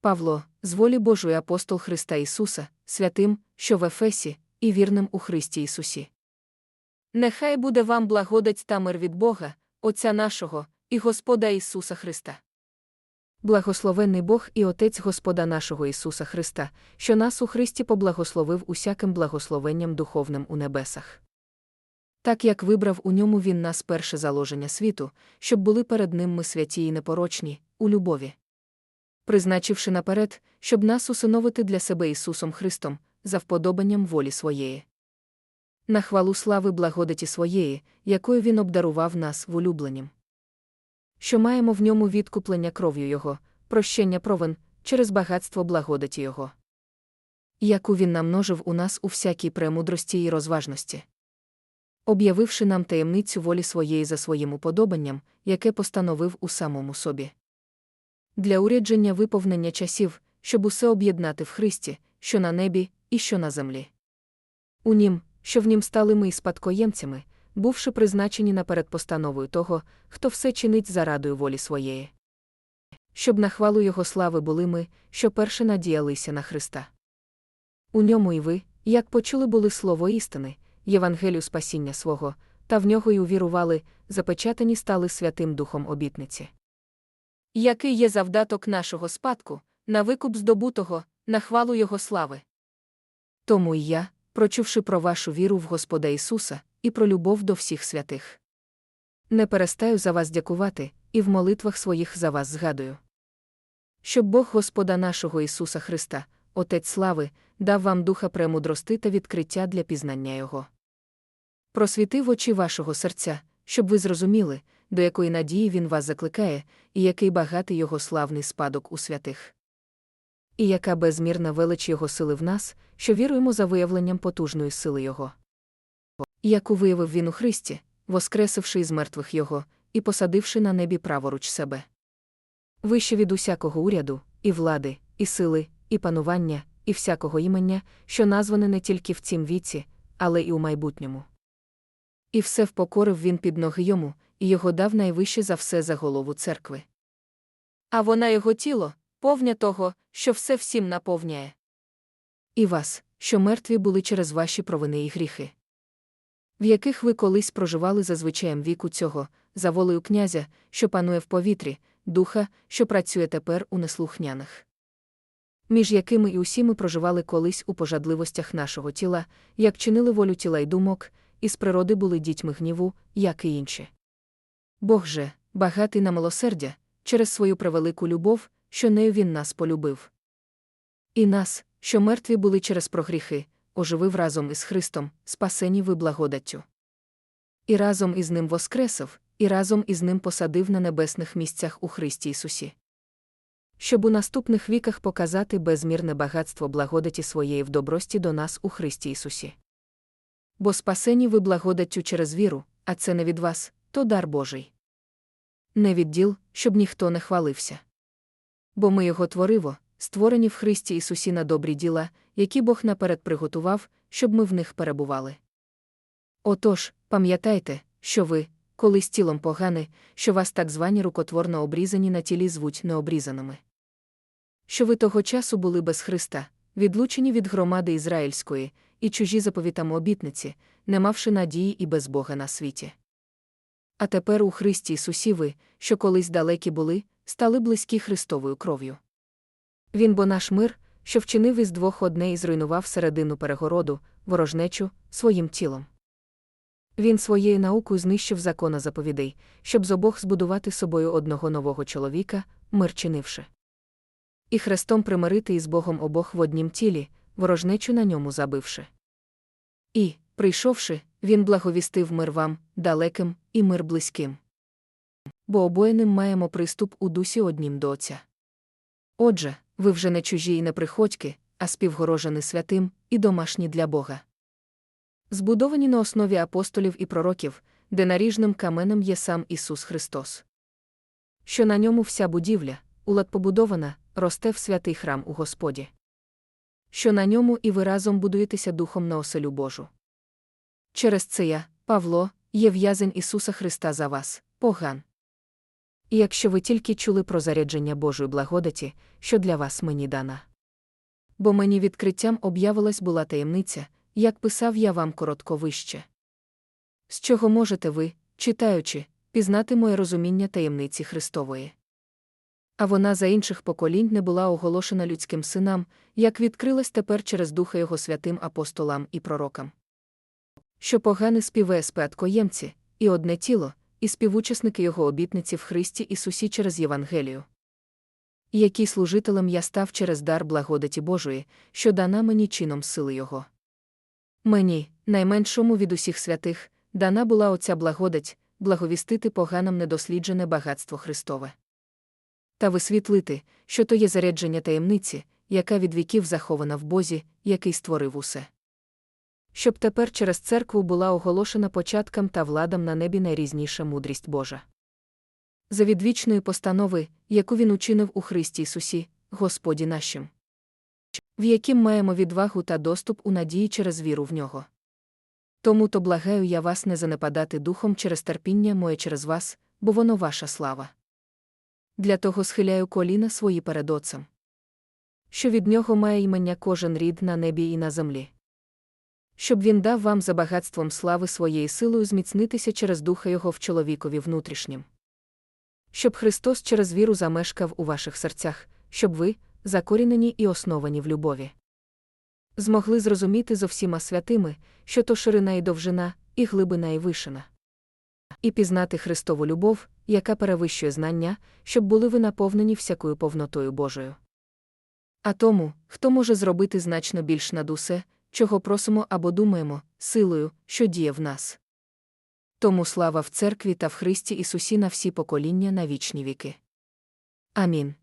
Павло, з волі Божої апостол Христа Ісуса, святим, що в Ефесі, і вірним у Христі Ісусі. Нехай буде вам благодать та мир від Бога, Отця нашого, і Господа Ісуса Христа. Благословенний Бог і Отець Господа нашого Ісуса Христа, що нас у Христі поблагословив усяким благословенням духовним у небесах. Так як вибрав у ньому Він нас перше заложення світу, щоб були перед ним ми святі і непорочні, у любові. Призначивши наперед, щоб нас усиновити для себе Ісусом Христом, за вподобанням волі своєї. На хвалу слави благодаті своєї, якою Він обдарував нас в улюбленім. Що маємо в ньому відкуплення кров'ю Його, прощення провин, через багатство благодаті Його. Яку він намножив у нас у всякій премудрості і розважності. Об'явивши нам таємницю волі своєї за своїм уподобанням, яке постановив у самому собі. Для урядження виповнення часів, щоб усе об'єднати в Христі, що на небі, і що на землі. У нім, що в нім стали ми і спадкоємцями, бувши призначені наперед постановою того, хто все чинить за радою волі своєї. Щоб на хвалу Його слави були ми, що перше надіялися на Христа. У ньому і ви, як почули були слово істини, Євангелію спасіння свого, та в нього й увірували, запечатані стали Святим Духом обітниці. Який є завдаток нашого спадку, на викуп здобутого, на хвалу Його слави. Тому й я, прочувши про вашу віру в Господа Ісуса і про любов до всіх святих. Не перестаю за вас дякувати, і в молитвах своїх за вас згадую. Щоб Бог Господа нашого Ісуса Христа, Отець слави, дав вам духа премудрости та відкриття для пізнання Його. Просвітив очі вашого серця, щоб ви зрозуміли, до якої надії Він вас закликає, і який багатий його славний спадок у святих. І яка безмірна велич Його сили в нас, що віруємо за виявленням потужної сили Його. Яку виявив він у Христі, воскресивши із мертвих Його, і посадивши на небі праворуч себе. Вище від усякого уряду, і влади, і сили, і панування, і всякого імення, що назване не тільки в цім віці, але і у майбутньому. І все впокорив він під ноги йому, його дав найвище за все за голову церкви. А вона його тіло, повня того, що все всім наповняє. І вас, що мертві були через ваші провини і гріхи, в яких ви колись проживали за звичаєм віку цього, за волею князя, що панує в повітрі, духа, що працює тепер у неслухняних. Між якими і усі ми проживали колись у пожадливостях нашого тіла, як чинили волю тіла й думок, і з природи були дітьми гніву, як і інші. Бог же, багатий на милосердя, через свою превелику любов, що нею він нас полюбив. І нас, що мертві були через прогріхи, оживив разом із Христом, спасені ви благодаттю. І разом із ним воскресив, і разом із ним посадив на небесних місцях у Христі Ісусі. Щоб у наступних віках показати безмірне багатство благодаті своєї в добрості до нас у Христі Ісусі. Бо спасені ви благодаттю через віру, а це не від вас, то дар Божий. Не від діл, щоб ніхто не хвалився. Бо ми його твориво, створені в Христі Ісусі на добрі діла, які Бог наперед приготував, щоб ми в них перебували. Отож, пам'ятайте, що ви, колись тілом погане, що вас так звані рукотворно обрізані на тілі звуть необрізаними. Що ви того часу були без Христа, відлучені від громади ізраїльської, і чужі заповітам обітниці, не мавши надії і без Бога на світі. А тепер у Христі Ісусі ви, що колись далекі були, стали близькі Христовою кров'ю. Він бо наш мир, що вчинив із двох одне і зруйнував середину перегороду, ворожнечу, своїм тілом. Він своєю наукою знищив закона заповідей, щоб з обох збудувати собою одного нового чоловіка, мир чинивши. І хрестом примирити із Богом обох в однім тілі, ворожнечу на ньому забивши. І, прийшовши, він благовістив мир вам, далеким, і мир близьким. Бо обоєним маємо приступ у дусі однім до Отця. Отже, ви вже не чужі і не приходьки, а співгорожені святим і домашні для Бога. Збудовані на основі апостолів і пророків, де наріжним каменем є сам Ісус Христос. Що на ньому вся будівля, улад побудована, росте в святий храм у Господі. Що на ньому і ви разом будуєтеся духом на оселю Божу. Через це я, Павло, є в'язень Ісуса Христа за вас, поган. І якщо ви тільки чули про зарядження Божої благодаті, що для вас мені дана. Бо мені відкриттям об'явилась була таємниця, як писав я вам коротко вище. З чого можете ви, читаючи, пізнати моє розуміння таємниці Христової? А вона за інших поколінь не була оголошена людським синам, як відкрилась тепер через Духа Його святим апостолам і пророкам. Що погане співе спадкоємці, і одне тіло, і співучасники Його обітниці в Христі Ісусі через Євангелію. Який служителем я став через дар благодаті Божої, що дана мені чином сили Його. Мені, найменшому від усіх святих, дана була оця благодать, благовістити поганам недосліджене багатство Христове. Та висвітлити, що то є зарядження таємниці, яка від віків захована в Бозі, який створив усе. Щоб тепер через церкву була оголошена початкам та владам на небі найрізніша мудрість Божа. За відвічної постанови, яку він учинив у Христі Ісусі, Господі нашим, в яким маємо відвагу та доступ у надії через віру в нього. Тому то благаю я вас не занепадати духом через терпіння моє через вас, бо воно ваша слава. Для того схиляю коліна свої перед Отцем. Що від нього має імення кожен рід на небі і на землі. Щоб він дав вам за багатством слави своєю силою зміцнитися через духа Його в чоловікові внутрішнім. Щоб Христос через віру замешкав у ваших серцях, щоб ви, закорінені і основані в любові, змогли зрозуміти зо всіма святими, що то ширина і довжина, і глибина і вишина. І пізнати Христову любов, яка перевищує знання, щоб були ви наповнені всякою повнотою Божою. А тому, хто може зробити значно більш над усе, чого просимо або думаємо, силою, що діє в нас. Тому слава в церкві та в Христі Ісусі на всі покоління на вічні віки. Амінь.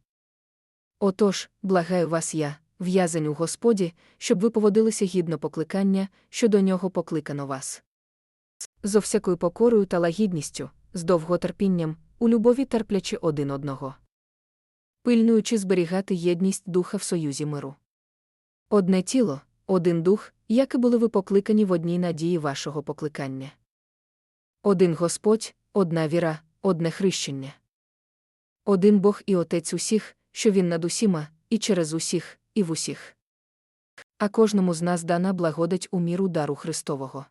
Отож, благаю вас я, в'язень у Господі, щоб ви поводилися гідно покликання, що до нього покликано вас. Зо всякою покорою та лагідністю, з довготерпінням, у любові терплячи один одного. Пильнуючи зберігати єдність духа в союзі миру. Одне тіло, один дух, як і були ви покликані в одній надії вашого покликання. Один Господь, одна віра, одне хрещення. Один Бог і Отець усіх, що Він над усіма, і через усіх, і в усіх. А кожному з нас дана благодать у міру дару Христового.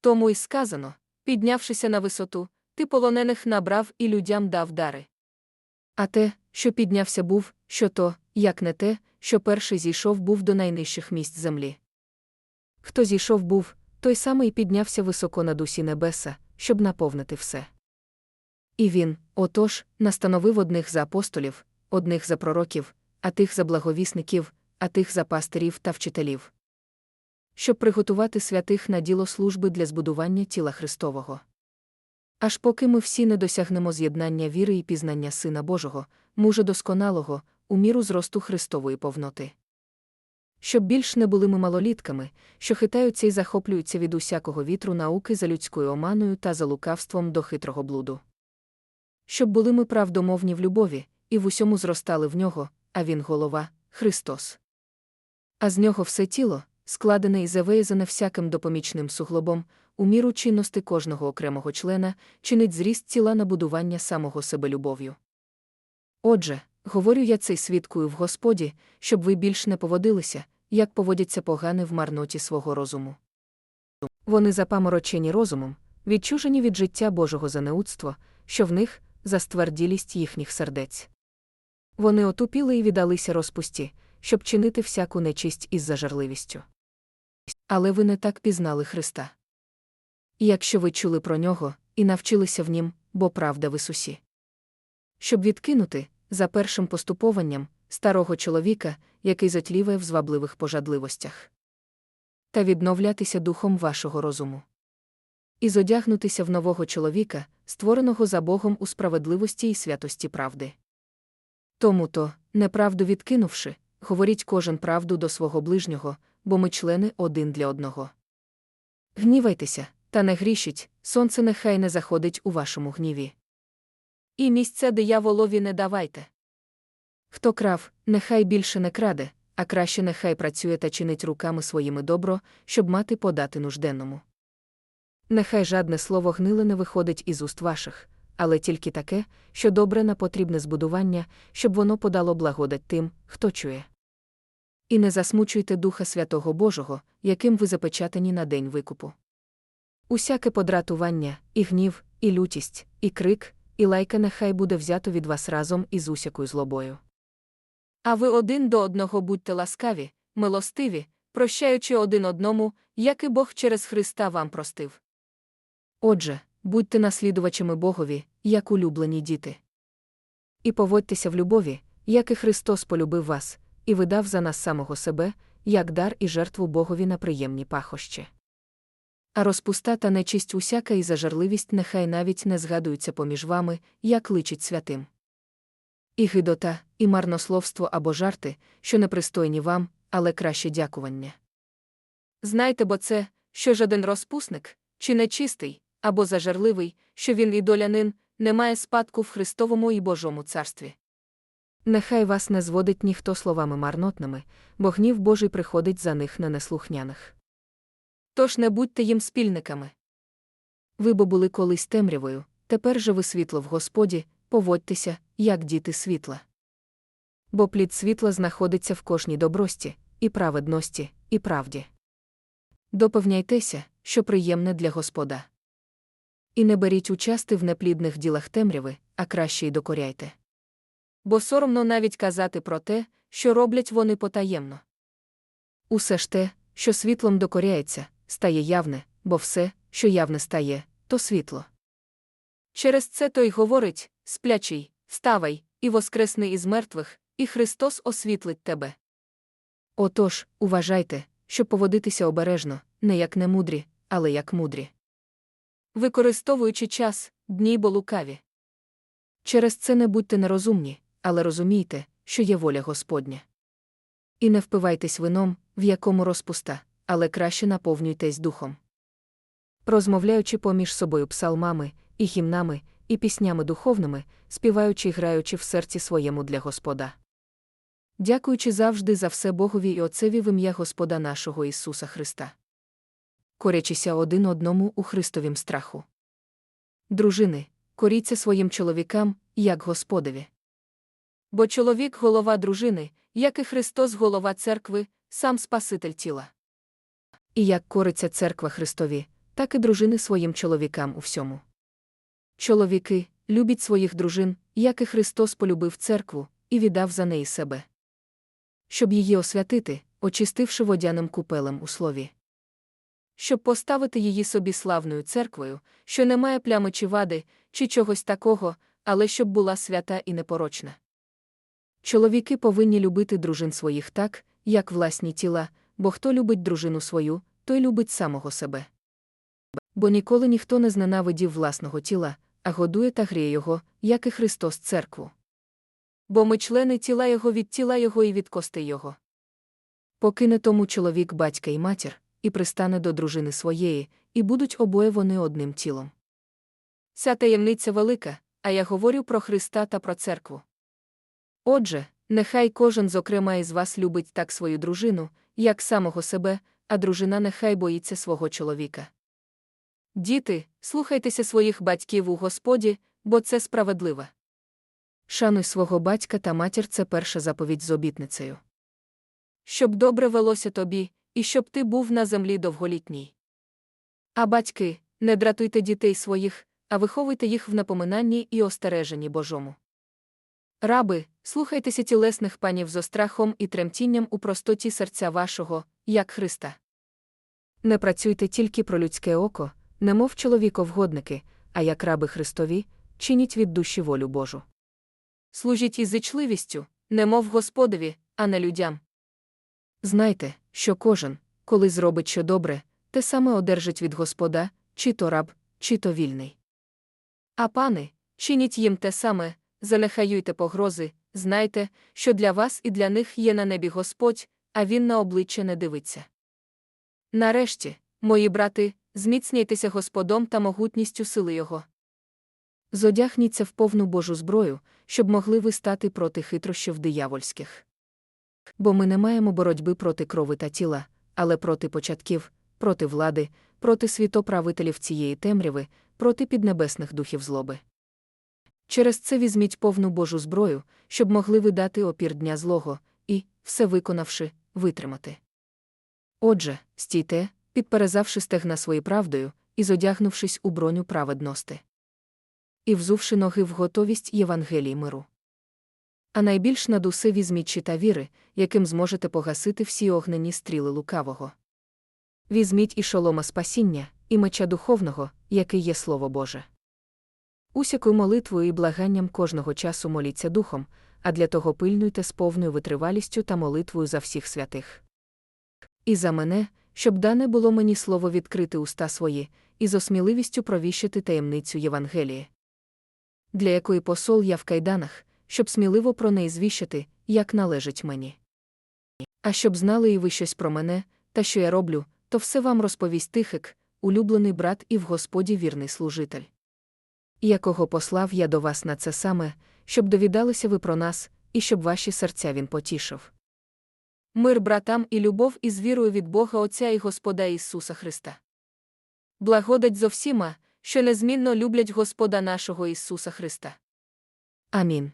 Тому й сказано, піднявшися на висоту, ти полонених набрав і людям дав дари. А те, що піднявся був, що то, як не те, що перший зійшов був до найнижчих місць землі. Хто зійшов був, той самий піднявся високо над усі небеса, щоб наповнити все. І він, отож, настановив одних за апостолів, одних за пророків, а тих за благовісників, а тих за пастирів та вчителів. Щоб приготувати святих на діло служби для збудування тіла Христового. Аж поки ми всі не досягнемо з'єднання віри і пізнання Сина Божого, мужа досконалого, у міру зросту Христової повноти. Щоб більш не були ми малолітками, що хитаються і захоплюються від усякого вітру науки за людською оманою та за лукавством до хитрого блуду. Щоб були ми правдомовні в любові, і в усьому зростали в нього, а він голова, Христос. А з нього все тіло, складене і завеязане всяким допомічним суглобом, у міру чинності кожного окремого члена, чинить зріст тіла на будування самого себе любов'ю. Отже, говорю я цей свідкую в Господі, щоб ви більш не поводилися, як поводяться погани в марноті свого розуму. Вони запаморочені розумом, відчужені від життя Божого занеудства, що в них за стверділість їхніх сердець. Вони отупіли і віддалися розпусті, щоб чинити всяку нечисть із зажерливістю. Але ви не так пізнали Христа. Якщо ви чули про нього і навчилися в нім, бо правда в Ісусі. Щоб відкинути, за першим поступованням, старого чоловіка, який затліває в звабливих пожадливостях, та відновлятися духом вашого розуму. І зодягнутися в нового чоловіка, створеного за Богом у справедливості і святості правди. Тому то, неправду відкинувши, говоріть кожен правду до свого ближнього, бо ми члени один для одного. Гнівайтеся, та не грішіть, сонце нехай не заходить у вашому гніві. І місця дияволові не давайте. Хто крав, нехай більше не краде, а краще нехай працює та чинить руками своїми добро, щоб мати подати нужденному. Нехай жадне слово гниле не виходить із уст ваших, але тільки таке, що добре на потрібне збудування, щоб воно подало благодать тим, хто чує. І не засмучуйте Духа Святого Божого, яким ви запечатані на день викупу. Усяке подратування, і гнів, і лютість, і крик, і лайка нехай буде взято від вас разом із усякою злобою. А ви один до одного будьте ласкаві, милостиві, прощаючи один одному, як і Бог через Христа вам простив. Отже, будьте наслідувачами Богові, як улюблені діти. І поводьтеся в любові, як і Христос полюбив вас, і видав за нас самого себе, як дар і жертву Богові на приємні пахощі. А розпуста та нечисть усяка і зажарливість нехай навіть не згадуються поміж вами, як личить святим. І гидота, і марнословство або жарти, що непристойні вам, але краще дякування. Знайте бо це, що жоден розпусник, чи нечистий, або зажерливий, що він ідолянин, не має спадку в Христовому і Божому царстві. Нехай вас не зводить ніхто словами марнотними, бо гнів Божий приходить за них на неслухняних. Тож не будьте їм спільниками. Ви бо були колись темрявою, тепер же ви світло в Господі, поводьтеся, як діти світла. Бо плід світла знаходиться в кожній добрості, і праведності, і правді. Допевняйтеся, що приємне для Господа. І не беріть участи в неплідних ділах темряви, а краще й докоряйте. Бо соромно навіть казати про те, що роблять вони потаємно. Усе ж те, що світлом докоряється, стає явне, бо все, що явне стає, то світло. Через це той говорить сплячий, вставай, і воскресни із мертвих, і Христос освітлить тебе. Отож, уважайте, щоб поводитися обережно, не як немудрі, але як мудрі. Використовуючи час, дні бо лукаві. Через це не будьте нерозумні, але розумійте, що є воля Господня. І не впивайтесь вином, в якому розпуста, але краще наповнюйтесь духом. Розмовляючи поміж собою псалмами, і гімнами, і піснями духовними, співаючи й граючи в серці своєму для Господа. Дякуючи завжди за все Богові і Отцеві в ім'я Господа нашого Ісуса Христа. Корячися один одному у Христовім страху. Дружини, коріться своїм чоловікам, як Господові. Бо чоловік голова дружини, як і Христос голова церкви, сам Спаситель тіла. І як кориться церква Христові, так і дружини своїм чоловікам у всьому. Чоловіки, любіть своїх дружин, як і Христос полюбив церкву, і віддав за неї себе. Щоб її освятити, очистивши водяним купелем у слові. Щоб поставити її собі славною церквою, що не має плями чи вади, чи чогось такого, але щоб була свята і непорочна. Чоловіки повинні любити дружин своїх так, як власні тіла, бо хто любить дружину свою, той любить самого себе. Бо ніколи ніхто не зненавидів власного тіла, а годує та гріє його, як і Христос церкву. Бо ми члени тіла Його від тіла Його і від костей Його. Покине тому чоловік батька і матір, і пристане до дружини своєї, і будуть обоє вони одним тілом. Ця таємниця велика, а я говорю про Христа та про церкву. Отже, нехай кожен, зокрема, із вас любить так свою дружину, як самого себе, а дружина нехай боїться свого чоловіка. Діти, слухайтеся своїх батьків у Господі, бо це справедливо. Шануй свого батька та матір це перша заповідь з обітницею. Щоб добре велося тобі, і щоб ти був на землі довголітній. А батьки, не дратуйте дітей своїх, а виховуйте їх в напоминанні і остереженні Божому. Раби, слухайтеся тілесних панів з острахом і тремтінням у простоті серця вашого, як Христа. Не працюйте тільки про людське око, немов чоловіковгодники, а як раби Христові, чиніть від душі волю Божу. Служіть із зичливістю, немов Господові, а не людям. Знайте, що кожен, коли зробить що добре, те саме одержить від Господа, чи то раб, чи то вільний. А пани, чиніть їм те саме, залехаюйте погрози, знайте, що для вас і для них є на небі Господь, а він на обличчя не дивиться. Нарешті, мої брати, зміцняйтеся Господом та могутністю сили Його. Зодягніться в повну Божу зброю, щоб могли ви стати проти хитрощів диявольських. Бо ми не маємо боротьби проти крови та тіла, але проти початків, проти влади, проти світоправителів цієї темряви, проти піднебесних духів злоби. Через це візьміть повну Божу зброю, щоб могли ви дати опір дня злого, і, все виконавши, витримати. Отже, стійте, підперезавши стегна свої правдою, і зодягнувшись у броню праведності. І взувши ноги в готовість Євангелії миру. А найбільш над усе візьміть щита віри, яким зможете погасити всі огнені стріли лукавого. Візьміть і шолома спасіння, і меча духовного, який є Слово Боже. Усякою молитвою і благанням кожного часу моліться духом, а для того пильнуйте з повною витривалістю та молитвою за всіх святих. І за мене, щоб дане було мені слово відкрити уста свої, і з осміливістю провіщити таємницю Євангелії. Для якої посол я в кайданах, щоб сміливо про неї звіщати, як належить мені. А щоб знали і ви щось про мене, та що я роблю, то все вам розповість Тихик, улюблений брат і в Господі вірний служитель. Якого послав я до вас на це саме, щоб довідалися ви про нас, і щоб ваші серця він потішив. Мир братам і любов із вірою від Бога Отця і Господа Ісуса Христа. Благодать зо всіма, що незмінно люблять Господа нашого Ісуса Христа. Амінь.